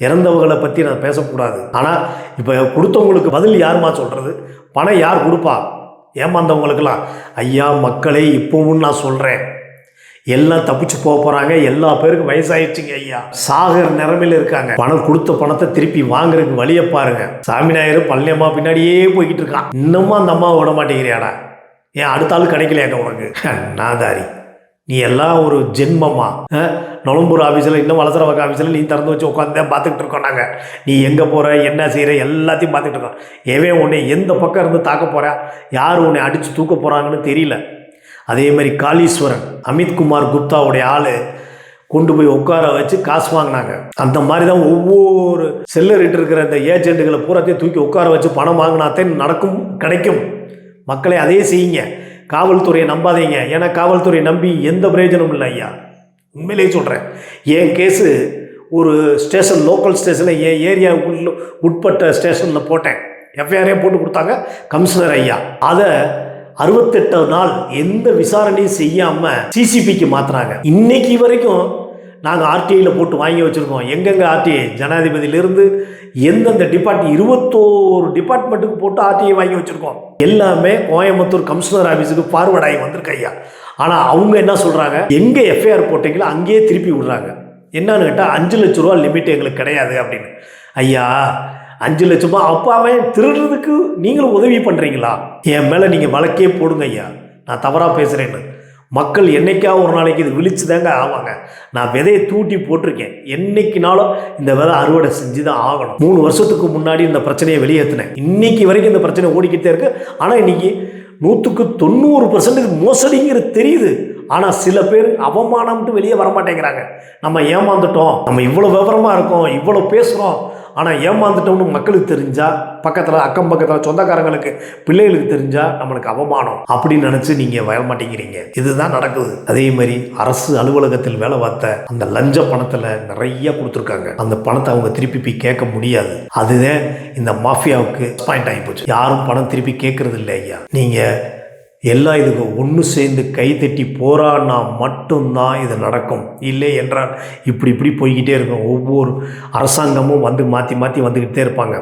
இறந்தவர்களை பற்றி நான் பேசக்கூடாது. ஆனால் இப்போ கொடுத்தவங்களுக்கு பதில் யாருமா சொல்கிறது பணம் யார் கொடுப்பா? ஏமாந்தவங்களுக்கெல்லாம் ஐயா மக்களே இப்போவும் நான் சொல்கிறேன் எல்லாம் தப்பிச்சு போக போகிறாங்க எல்லா பேருக்கும் வயசாயிடுச்சுங்க ஐயா. சாகர் நிறமையில் இருக்காங்க. பணம் கொடுத்த பணத்தை திருப்பி வாங்குறதுக்கு வழியை பாருங்க. சாமிநாயர் பழனியம்மா பின்னாடியே போய்கிட்டு இருக்கான். இன்னமும் அந்த அம்மாவை விட மாட்டேங்கிறியாடா? ஏன் அடுத்த ஆள் கிடைக்கலையாக்க உனக்கு? [laughs] நாதாரி நீ எல்லாம் ஒரு ஜென்மமா அஹ், ஆஃபீஸில் இன்னும் வளசரவாக்க ஆஃபீஸில் நீ திறந்து வச்சு உட்காந்து பார்த்துக்கிட்டு இருக்கோம் நாங்கள் நீ எங்கே போகிற என்ன செய்கிற எல்லாத்தையும் பார்த்துக்கிட்டு இருக்கோம். எவன் உன்னை எந்த பக்கம் இருந்து தாக்க போகிறா யார் உன்னை அடித்து தூக்க போகிறாங்கன்னு தெரியல. அதே மாதிரி காளீஸ்வரன் அமித்குமார் குப்தாவுடைய ஆள் கொண்டு போய் உட்கார வச்சு காசு வாங்கினாங்க. அந்த மாதிரி தான் ஒவ்வொரு செல்லரிட்டு இருக்கிற இந்த ஏஜென்ட்டுகளை பூராத்தையும் தூக்கி உட்கார வச்சு பணம் வாங்கினாத்தே நடக்கும் கிடைக்கும். மக்களை அதே செய்யுங்க. காவல்துறையை நம்பாதீங்க. ஏன்னா காவல்துறையை நம்பி எந்த பிரயோஜனமும் இல்லை ஐயா. உண்மையிலேயே சொல்கிறேன் என் கேஸு ஒரு ஸ்டேஷன் லோக்கல் ஸ்டேஷனில் என் ஏரியா உள்ள உட்பட்ட ஸ்டேஷனில் போட்டேன். எஃப்ஐஆரே போட்டு கொடுத்தாங்க. கமிஷனர் ஐயா. அதை அறுபத்தெட்டு நாள் எந்த விசாரணையும் செய்யாமல் சிசிபிக்கு மாற்றுறாங்க இன்னைக்கு வரைக்கும் நாங்கள் ஆர்டிஐயில் போட்டு வாங்கி வச்சுருக்கோம். எங்கெங்கே ஆர்டிஐ? ஜனாதிபதியிலிருந்து எந்தெந்த டிபார்ட் இருபத்தோரு டிபார்ட்மெண்ட்டுக்கு போட்டு ஆர்டிஐ வாங்கி வச்சுருக்கோம். எல்லாமே கோயம்புத்தூர் கமிஷனர் ஆஃபீஸுக்கு ஃபார்வர்ட் ஆகி வந்திருக்கு ஐயா ஆனால் அவங்க என்ன சொல்கிறாங்க எங்கே எஃப்ஐஆர் போட்டீங்களோ அங்கேயே திருப்பி விடுறாங்க. என்னன்னு கேட்டால் அஞ்சு லட்ச ரூபா லிமிட் எங்களுக்கு கிடையாது அப்படின்னு. ஐயா அஞ்சு லட்சமா அப்போ அவன் திருடுறதுக்கு நீங்களும் உதவி பண்ணுறீங்களா என் மேலே நீங்கள் வழக்கே போடுங்க ஐயா. நான் தவறாக பேசுகிறேன்னு மக்கள் என்றைக்காவது ஒரு நாளைக்கு இது விழிச்சு தாங்க ஆவாங்க. நான் விதையை தூட்டி போட்டிருக்கேன். என்னைக்குனாலும் இந்த விதை அறுவடை செஞ்சு தான் ஆகணும். மூணு வருஷத்துக்கு முன்னாடி இந்த பிரச்சனையை வெளியேற்றினேன். இன்னைக்கு வரைக்கும் இந்த பிரச்சனை ஓடிக்கிட்டே இருக்கு. ஆனால் இன்னைக்கு நூற்றுக்கு தொண்ணூறு பர்சன்டேஜ் மோசடிங்கிறது தெரியுது. ஆனால் சில பேர் அவமானம்ட்டு வெளியே வர மாட்டேங்கிறாங்க நம்ம ஏமாந்துட்டோம். நம்ம இவ்வளோ விவரமாக இருக்கோம். இவ்வளோ பேசுகிறோம் ஆனால் ஏமாந்துட்டோம்னு மக்களுக்கு தெரிஞ்சா பக்கத்தில் அக்கம் பக்கத்தில் சொந்தக்காரங்களுக்கு பிள்ளைகளுக்கு தெரிஞ்சா நம்மளுக்கு அவமானம். அப்படின்னு நினச்சி நீங்கள் வர மாட்டேங்கிறீங்க. இதுதான் நடக்குது. அதே மாதிரி அரசு அலுவலகத்தில் வேலை பார்த்த அந்த லஞ்ச பணத்தில் நிறைய கொடுத்துருக்காங்க. அந்த பணத்தை அவங்க திருப்பி போய் கேட்க முடியாது. அதுதான் இந்த மாஃபியாவுக்கு பாயிண்ட் ஆகி போச்சு. யாரும் பணம் திருப்பி கேட்கறது இல்லை ஐயா. நீங்கள் எல்லாம் இதுக்கு ஒன்று சேர்ந்து கைத்தட்டி போராடினா மட்டும்தான் இது நடக்கும். இல்லை என்றால் இப்படி இப்படி போய்கிட்டே இருக்கும். ஒவ்வொரு அரசாங்கமும் வந்து மாற்றி மாற்றி வந்துக்கிட்டே இருப்பாங்க.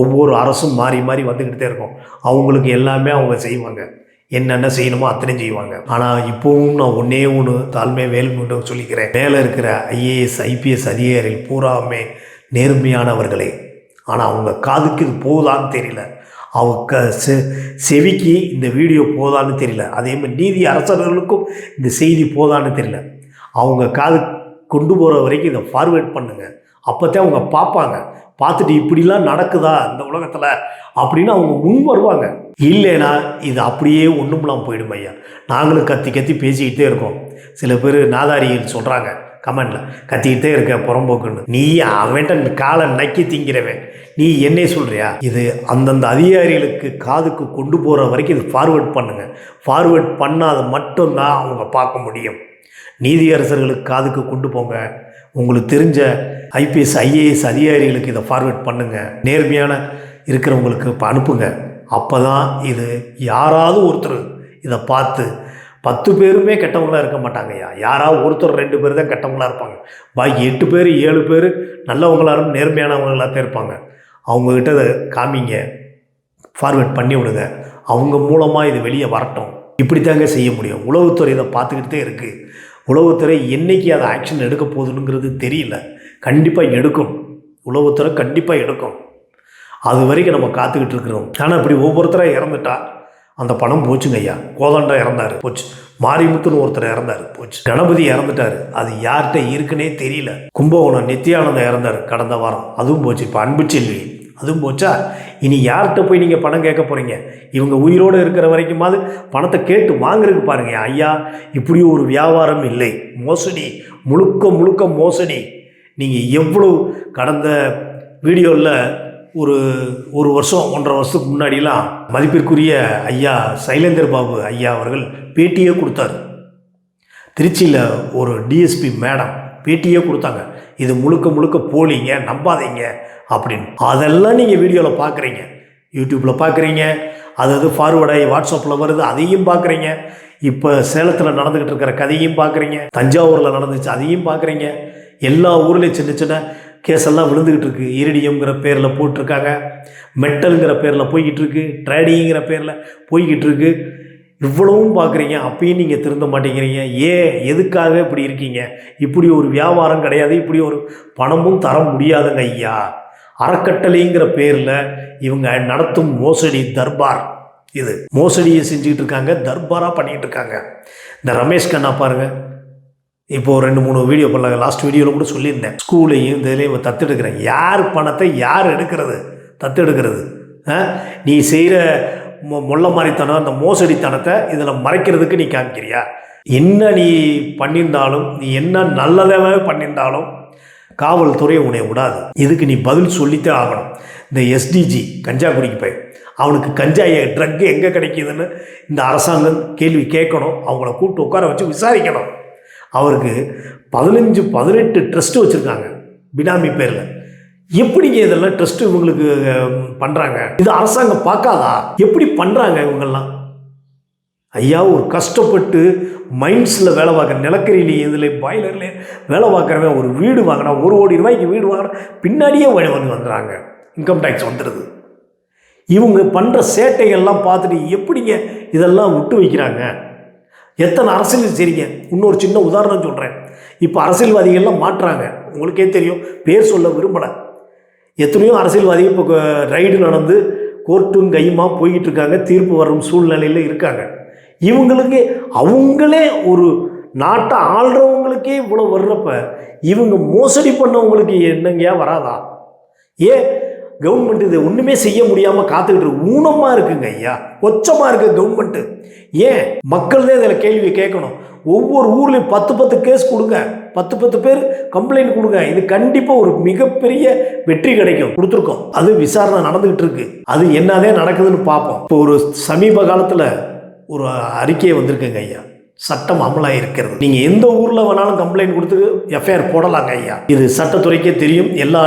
ஒவ்வொரு அரசும் மாறி மாறி வந்துக்கிட்டே இருக்கும். அவங்களுக்கு எல்லாமே அவங்க செய்வாங்க. என்னென்ன செய்யணுமோ அத்தனையும் செய்வாங்க. ஆனால் இப்போவும் நான் ஒன்றே ஒன்று தாழ்மை வேல்முண்டு சொல்லிக்கிறேன். மேலே இருக்கிற ஐஏஎஸ் ஐபிஎஸ் அதிகாரிகள் பூராவுமே நேர்மையானவர்களே. ஆனால் அவங்க காதுக்கு இது போகுதான்னு தெரியல. அவங்க செ செவிக்கு இந்த வீடியோ போதான்னு தெரியல. அதே மாதிரி நீதி அரசர்களுக்கும் இந்த செய்தி போதான்னு தெரியல. அவங்க காது கொண்டு போகிற வரைக்கும் இதை ஃபார்வேர்ட் பண்ணுங்கள் அப்போத்தான் அவங்க பார்ப்பாங்க. பார்த்துட்டு இப்படிலாம் நடக்குதா இந்த உலகத்தில் அப்படின்னு அவங்க முன் வருவாங்க. இல்லைன்னா இது அப்படியே ஒன்றும்லாம் போயிடும் ஐயா நாங்களும் கத்தி கத்தி பேசிக்கிட்டே இருக்கோம். சில பேர் நாதாரிகள் சொல்கிறாங்க கமெண்டில் கத்திக்கிட்டே இருக்க புறம்போக்குன்னு. நீ அவன்கிட்ட காலை நக்கி திங்கிறவன். நீ என்னே சொல்கிறியா இது அந்தந்த அதிகாரிகளுக்கு காதுக்கு கொண்டு போகிற வரைக்கும் இது ஃபார்வேர்ட் பண்ணுங்க. ஃபார்வேர்ட் பண்ணாத மட்டும்தான் அவங்க பார்க்க முடியும். நீதியரசர்களுக்கு காதுக்கு கொண்டு போங்க. உங்களுக்கு தெரிஞ்ச ஐபிஎஸ் ஐஏஎஸ் அதிகாரிகளுக்கு இதை ஃபார்வேர்ட் பண்ணுங்கள் நேர்மையான இருக்கிறவங்களுக்கு இப்போ அனுப்புங்க. அப்போ தான் இது யாராவது ஒருத்தர் இதை பார்த்து பத்து பேருமே கெட்டவங்களாக இருக்க மாட்டாங்கய்யா. யாராவது ஒருத்தர் ரெண்டு பேர் தான் கெட்டவங்களாக இருப்பாங்க. பாக்கி எட்டு பேர் ஏழு பேர் நல்லவங்களாரும் நேர்மையானவங்களாக தான் இருப்பாங்க. அவங்கக்கிட்ட இதை காமிங்க. ஃபார்வேர்ட் பண்ணி விடுங்க. அவங்க மூலமாக இது வெளியே வரட்டும். இப்படி தாங்க செய்ய முடியும். உளவுத்துறை இதை பார்த்துக்கிட்டே இருக்குது உளவுத்துறை என்னைக்கு அதை ஆக்ஷன் எடுக்க போகுதுங்கிறது தெரியல. கண்டிப்பாக எடுக்கும். உளவுத்துறை கண்டிப்பாக எடுக்கும். அது வரைக்கும் நம்ம காத்துக்கிட்டு இருக்கிறோம். ஆனால் இப்படி ஒவ்வொருத்தராக இறந்துட்டா அந்த பணம் போச்சுங்க ஐயா. கோதண்டா இறந்தார். போச்சு. மாரிமுத்துன்னு ஒருத்தர் இறந்தார். போச்சு. கணபதி இறந்துட்டார். அது யார்கிட்ட இருக்குன்னே தெரியல. கும்பகோணம் நித்யானந்தம் இறந்தார் கடந்த வாரம். அதுவும் போச்சு. இப்போ அன்புச்செல்வி அதுவும் போச்சா? இனி யார்கிட்ட போய் நீங்கள் பணம் கேட்க போகிறீங்க இவங்க உயிரோடு இருக்கிற வரைக்குமாவது பணத்தை கேட்டு வாங்குறதுக்கு பாருங்க ஐயா. இப்படி ஒரு வியாபாரம் இல்லை. மோசடி. முழுக்க முழுக்க மோசடி. நீங்கள் எவ்வளோ கடந்த வீடியோவில் ஒரு ஒரு வருஷம் ஒன்றரை வருஷத்துக்கு முன்னாடிலாம் மதிப்பிற்குரிய ஐயா சைலேந்தர் பாபு ஐயா அவர்கள் பேட்டியே கொடுத்தார். திருச்சியில் ஒரு டிஎஸ்பி மேடம் பேட்டியே கொடுத்தாங்க. இது முழுக்க முழுக்க போலிங்க நம்பாதீங்க அப்படின்னு. அதெல்லாம் நீங்கள் வீடியோவில் பார்க்குறீங்க யூடியூப்பில் பார்க்குறீங்க அது அது ஃபார்வர்டாகி வாட்ஸ்அப்பில் வருது அதையும் பார்க்குறீங்க இப்போ சேலத்தில் நடந்துக்கிட்டு இருக்கிற கதையும் பார்க்குறீங்க தஞ்சாவூரில் நடந்துச்சு அதையும் பார்க்குறீங்க எல்லா ஊர்லேயும் சின்ன சின்ன கேஸெல்லாம் விழுந்துக்கிட்டு இருக்கு. இரிடியம்ங்கிற பேரில் போட்டிருக்காங்க. மெட்டலுங்கிற பேரில் போய்கிட்டு இருக்கு. ட்ரேடிங்கிற பேரில் போய்கிட்டு இருக்கு. இவ்வளவும் பார்க்குறீங்க. அப்பயும் நீங்கள் திருந்த மாட்டேங்கிறீங்க. ஏன்? எதுக்காக இப்படி இருக்கீங்க? இப்படி ஒரு வியாபாரம் கிடையாது. இப்படி ஒரு பணமும் தர முடியாதுங்க ஐயா. அறக்கட்டளைங்கிற பேரில் இவங்க நடத்தும் மோசடி தர்பார் இது. மோசடியை செஞ்சுக்கிட்டு இருக்காங்க. தர்பாராக பண்ணிக்கிட்டு இருக்காங்க. இந்த ரமேஷ் கண்ணா பாருங்கள் இப்போது ரெண்டு மூணு வீடியோ பண்ணாங்க லாஸ்ட் வீடியோவில் கூட சொல்லியிருந்தேன். ஸ்கூலையும் இதுலேயும் தத்தெடுக்கிறேன் யார் பணத்தை யார் எடுக்கிறது? தத்தெடுக்கிறது. ஆ? நீ செய்கிற மொ முள்ள மாதிரித்தனம் அந்த மோசடித்தனத்தை இதில் மறைக்கிறதுக்கு நீ காமிக்கிறியா? என்ன நீ பண்ணியிருந்தாலும் நீ என்ன நல்லதாகவே பண்ணியிருந்தாலும் காவல்துறை உன்னை விடாது. இதுக்கு நீ பதில் சொல்லித்தே ஆகணும். இந்த எஸ்டிஜி கஞ்சா குடிக்கு போய். அவனுக்கு கஞ்சா ட்ரக் எங்கே கிடைக்கிதுன்னு இந்த அரசாங்கம் கேள்வி கேட்கணும். அவங்கள கூப்பிட்டு உட்கார வச்சு விசாரிக்கணும். அவருக்கு பதினஞ்சு பதினெட்டு ட்ரஸ்ட்டு வச்சுருக்காங்க. பினாமி பேரில். எப்படிங்க இதெல்லாம் ட்ரஸ்ட் இவங்களுக்கு பண்ணுறாங்க இது அரசாங்கம் பார்க்காதா? எப்படி பண்ணுறாங்க இவங்கெல்லாம்? ஐயா ஒரு கஷ்டப்பட்டு மைண்ட்ஸில் வேலை பார்க்குற நிலக்கரியிலே இதில் பாய்லர்லேயே வேலை பார்க்குறவன் ஒரு வீடு வாங்கினா ஒரு கோடி ரூபாய்க்கு வீடு வாங்கினா பின்னாடியே வழி வந்து வந்துடுறாங்க. இன்கம் டேக்ஸ் வந்துடுது. இவங்க பண்ணுற சேட்டைகள்லாம் பார்த்துட்டு எப்படிங்க இதெல்லாம் விட்டு வைக்கிறாங்க? எத்தனை அரசியல் சரிங்க இன்னொரு சின்ன உதாரணம் சொல்கிறேன் இப்போ அரசியல்வாதிகள்லாம் மாற்றுறாங்க உங்களுக்கே தெரியும். பேர் சொல்ல விரும்பலை. எத்தனையோ அரசியல்வாதிகள் இப்போ ரைடு நடந்து கோர்ட்டும் கையுமா போய்கிட்டு இருக்காங்க தீர்ப்பு வரும் சூழ்நிலையில் இருக்காங்க. இவங்களுக்கு அவங்களே ஒரு நாட்டை ஆள்றவங்களுக்கே இவ்வளோ வர்றப்ப இவங்க மோசடி பண்ணவங்களுக்கு என்னங்கயா வராதா? ஏன் கவர்மெண்ட் இது ஒன்றுமே செய்ய முடியாமல் காத்துக்கிட்டு இருக்கு. இருக்குங்க ஐயா. கொச்சமாக இருக்கு கவர்மெண்ட்டு ஏன்? மக்கள் தான் இதில் கேள்வி கேட்கணும். ஒவ்வொரு ஊர்லேயும் பத்து பத்து கேஸ் கொடுங்க. பத்து பத்து பேர் கம்ப்ளைண்ட் கொடுங்க. இது கண்டிப்பாக ஒரு மிகப்பெரிய வெற்றி கிடைக்கும். கொடுத்துருக்கோம். அது விசாரணை நடந்துக்கிட்டு இருக்கு. அது என்னதே நடக்குதுன்னு பார்ப்போம். இப்போ ஒரு சமீப காலத்தில் ஒரு அறிக்கையை வந்திருக்குங்க ஐயா. சட்டம் அமலாக இருக்கிறது நீங்கள் எந்த ஊரில் வேணாலும் கம்ப்ளைண்ட் கொடுத்து எஃப்ஐஆர் போடலாங்க ஐயா. இது சட்டத்துறைக்கே தெரியும். எல்லா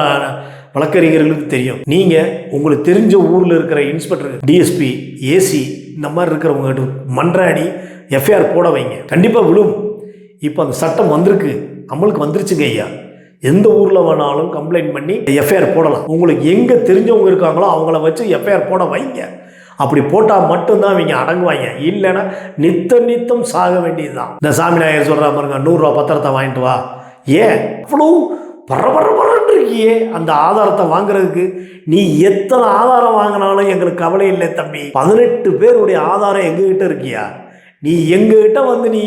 வழக்கறிஞர்களுக்கு தெரியும். நீங்கள் உங்களுக்கு தெரிஞ்ச ஊரில் இருக்கிற இன்ஸ்பெக்டர் டிஎஸ்பி ஏசி இந்த மாதிரி இருக்கிறவங்க மன்றாடி எஃப்ஐஆர் போட வைங்க. கண்டிப்பாக விழும். இப்போ அந்த சட்டம் வந்திருக்கு. அமலுக்கு வந்துருச்சுங்க ஐயா. எந்த ஊரில் வேணாலும் கம்ப்ளைண்ட் பண்ணி எஃப்ஐஆர் போடலாம். உங்களுக்கு எங்கே தெரிஞ்சவங்க இருக்காங்களோ அவங்கள வச்சு எஃப்ஐஆர் போட வைங்க. அப்படி போட்டால் மட்டும்தான் இவங்க அடங்குவாங்க. இல்லைன்னா நித்த நித்தம் சாக வேண்டியது தான் இந்த சாமி நாயர் சொல்கிறா பாருங்க நூறுரூவா பத்திரத்தை வாங்கிட்டு வா. ஏன்? அவ்வளோ பரபரபரன்னு இருக்கியே அந்த ஆதாரத்தை வாங்குறதுக்கு நீ எத்தனை ஆதாரம் வாங்கினாலும் எங்களுக்கு கவலை இல்லை தம்பி. பதினெட்டு பேருடைய ஆதாரம் எங்ககிட்ட இருக்கியா? நீ எங்ககிட்ட வந்து நீ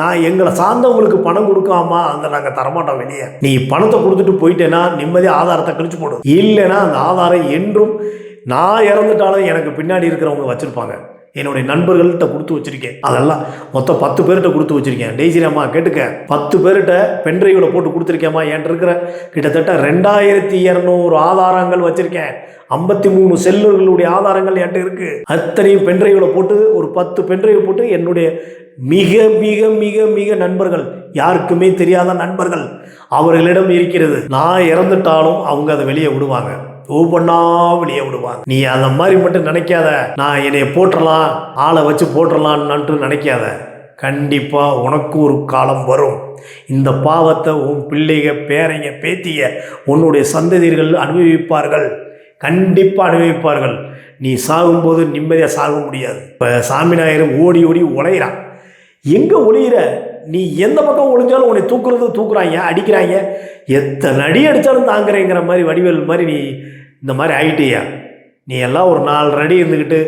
நான் எங்களை சார்ந்தவங்களுக்கு பணம் கொடுக்காம அந்த நாங்கள் தரமாட்டோம் வெளியே. நீ பணத்தை கொடுத்துட்டு போயிட்டேன்னா நிம்மதியாக ஆதாரத்தை கழிச்சு போடும் இல்லைன்னா அந்த ஆதாரம் என்றும் நான் இறந்துட்டாலும் எனக்கு பின்னாடி இருக்கிறவங்க வச்சுருப்பாங்க. என்னுடைய நண்பர்கள்ட்ட கொடுத்து வச்சிருக்கேன். அதெல்லாம் மொத்தம் பத்து பேர்கிட்ட கொடுத்து வச்சிருக்கேன். டெய்சிராம்மா கேட்டுக்க. பத்து பேர்கிட்ட பென்ட்ரைவில் போட்டு கொடுத்துருக்கேம்மா என்கிட்ட இருக்கிற கிட்டத்தட்ட ரெண்டாயிரத்தி இரநூறு ஆதாரங்கள் வச்சிருக்கேன். ஐம்பத்தி மூணு செல்லுகளுடைய ஆதாரங்கள் என்கிட்ட இருக்கு. அத்தனையும் பென்ட்ரைவில் போட்டு ஒரு பத்து பென்ட்ரைவ் போட்டு என்னுடைய மிக மிக மிக மிக நண்பர்கள் யாருக்குமே தெரியாத நண்பர்கள் அவர்களிடம் இருக்கிறது. நான் இறந்துட்டாலும் அவங்க அதை வெளியே விடுவாங்க. ஒவ்வொன்றா வெளியே விடுவாங்க. நீ அந்த மாதிரி மட்டும் நினைக்காத. நான் என்னைய போட்டுடலாம் ஆளை வச்சு போட்டுடலான்னு நினைக்காத. கண்டிப்பாக உனக்கு ஒரு காலம் வரும். இந்த பாவத்தை உன் பிள்ளைங்க பேரைங்க பேத்திய உன்னுடைய சந்ததியர்கள் அனுபவிப்பார்கள். கண்டிப்பாக அனுபவிப்பார்கள். நீ சாகும்போது நிம்மதியாக சாக முடியாது. இப்போ சாமிநாயகர் ஓடி ஓடி உழையிறான். எங்கே ஒளியிற? நீ எந்த பக்கம் ஒளிஞ்சாலும் உன்னை தூக்குறது தூக்குறாங்க அடிக்கிறாங்க. எத்தனை அடி அடித்தாலும் தாங்குறேங்கிற மாதிரி வடிவேல் மாதிரி நீ இந்த மாதிரி ஆகிட்டியா நீ எல்லாம் ஒரு நாலு அடி இருந்துக்கிட்டு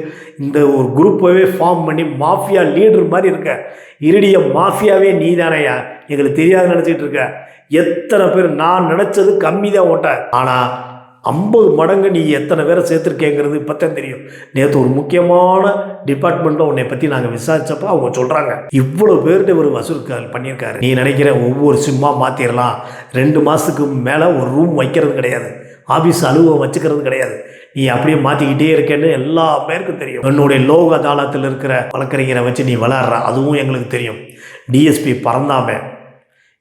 இந்த ஒரு குரூப்பவே ஃபார்ம் பண்ணி மாஃபியா லீடர் மாதிரி இருக்க. இருடிய மாஃபியாவே நீ தானையா எங்களுக்கு தெரியாது நினச்சிட்டு இருக்க. எத்தனை பேர் நான் நினச்சது கம்மி தான் ஓட்ட. ஆனால் ஐம்பது மடங்கு நீ எத்தனை பேரை சேர்த்துருக்கேங்கிறது இப்போ தான் தெரியும். நேற்று ஒரு முக்கியமான டிபார்ட்மெண்ட்டில் உன்னை பற்றி நாங்கள் விசாரிச்சப்போ அவங்க சொல்கிறாங்க இவ்வளோ பேர்கிட்ட ஒரு வசூல் பண்ணியிருக்காரு. நீ நினைக்கிற ஒவ்வொரு சிம்மா மாற்றிடலாம் ரெண்டு மாதத்துக்கு மேலே ஒரு ரூம் வைக்கிறது கிடையாது. ஆஃபீஸ் அலுவலம் வச்சுக்கிறது கிடையாது. நீ அப்படியே மாற்றிக்கிட்டே இருக்கேன்னு எல்லா பேருக்கும் தெரியும். என்னுடைய லோக தாளத்தில் இருக்கிற வழக்கறிஞரை வச்சு நீ விளாட்ற அதுவும் எங்களுக்கு தெரியும். டிஎஸ்பி பறந்தாம.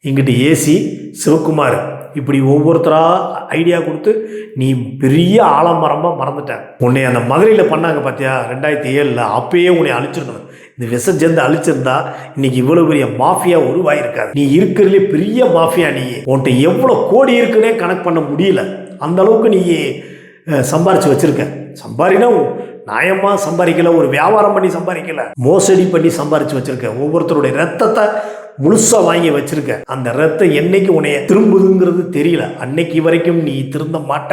இங்கிட்டு ஏசி சிவகுமார் இப்படி ஒவ்வொருத்தராக ஐடியா கொடுத்து நீ பெரிய ஆலமரமாக மறந்துட்ட. உன்னை அந்த மதுரையில் பண்ணாங்க பார்த்தியா ரெண்டாயிரத்தி ஏழில். அப்பயே உன்னை அழிச்சிருக்கணும் இந்த விசஜந்து அழிச்சிருந்தா இன்னைக்கு இவ்வளோ பெரிய மாஃபியா உருவாயிருக்காது. நீ இருக்கிறதுலே பெரிய மாஃபியா நீ உன்கிட்ட எவ்வளோ கோடி இருக்குன்னே கணக்கு பண்ண முடியல. அந்த அளவுக்கு நீ அஹ், சம்பாரிச்சு வச்சிருக்க. சம்பாரினா நியாயமாக சம்பாதிக்கல ஒரு வியாபாரம் பண்ணி சம்பாதிக்கல மோசடி பண்ணி சம்பாரிச்சு வச்சிருக்க. ஒவ்வொருத்தருடைய ரத்தத்தை முழுசாக வாங்கி வச்சிருக்க. அந்த ரத்தம் என்னைக்கு உன்னைய திரும்புதுங்கிறது தெரியல. அன்னைக்கு வரைக்கும் நீ திருந்த மாட்ட.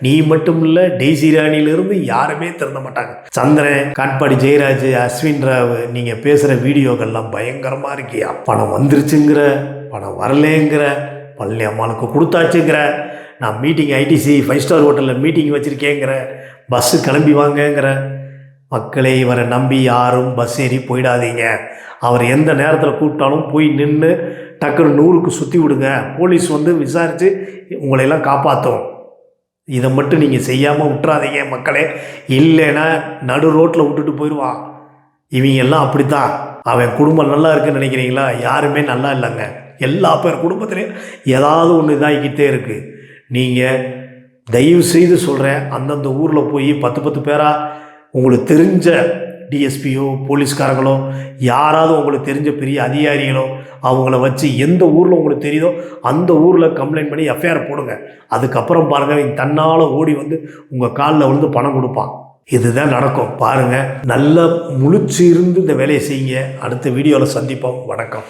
நீ மட்டும் இல்லை டெய்ஸி ராணியிலிருந்து யாருமே திருந்த மாட்டாங்க. சந்திரன் காட்பாடி ஜெயராஜ் அஸ்வின் ராவ் நீங்கள் பேசுகிற வீடியோக்கள்லாம் பயங்கரமாக இருக்கியா? பணம் வந்துருச்சுங்கிற பணம் வரலேங்கிற பள்ளி அம்மாளுக்கு கொடுத்தாச்சுங்கிற நான் மீட்டிங் ஐடிசி ஃபைவ் ஸ்டார் ஹோட்டலில் மீட்டிங் வச்சுருக்கேங்கிற. பஸ்ஸு கிளம்பி வாங்கங்கிற. மக்களை இவரை நம்பி யாரும் பஸ் ஏறி போயிடாதீங்க. அவர் எந்த நேரத்தில் கூப்பிட்டாலும் போய் நின்று டக்குன்னு நூறுக்கு சுற்றி விடுங்க. போலீஸ் வந்து விசாரித்து உங்களையெல்லாம் காப்பாற்றும் இதை மட்டும் நீங்கள் செய்யாமல் விட்டுறாதீங்க மக்களே. இல்லைன்னா நடு ரோட்டில் விட்டுட்டு போயிடுவான் இவங்க எல்லாம் அப்படித்தான். அவன் குடும்பம் நல்லா இருக்குன்னு நினைக்கிறீங்களா? யாருமே நல்லா இல்லைங்க. எல்லா பேர் குடும்பத்துலேயும் ஏதாவது ஒன்று இதாகிக்கிட்டே இருக்குது நீங்கள் தயவு செய்து சொல்கிறேன் அந்தந்த ஊரில் போய் பத்து பத்து பேராக உங்களுக்கு தெரிஞ்ச டிஎஸ்பியோ போலீஸ்காரங்களோ யாராவது உங்களுக்கு தெரிஞ்ச பெரிய அதிகாரிகளோ அவங்கள வச்சு எந்த ஊரில் உங்களுக்கு தெரியுதோ அந்த ஊரில் கம்ப்ளைண்ட் பண்ணி எஃப்ஐஆர் போடுங்க. அதுக்கப்புறம் பாருங்கள் தன்னால் ஓடி வந்து உங்கள் காலில் விழுந்து பணம் கொடுப்பான். இதுதான் நடக்கும். பாருங்கள் நல்லா முழிச்சு இருந்து இந்த வேலையை செய்யுங்க. அடுத்த வீடியோவில் சந்திப்போம். வணக்கம்.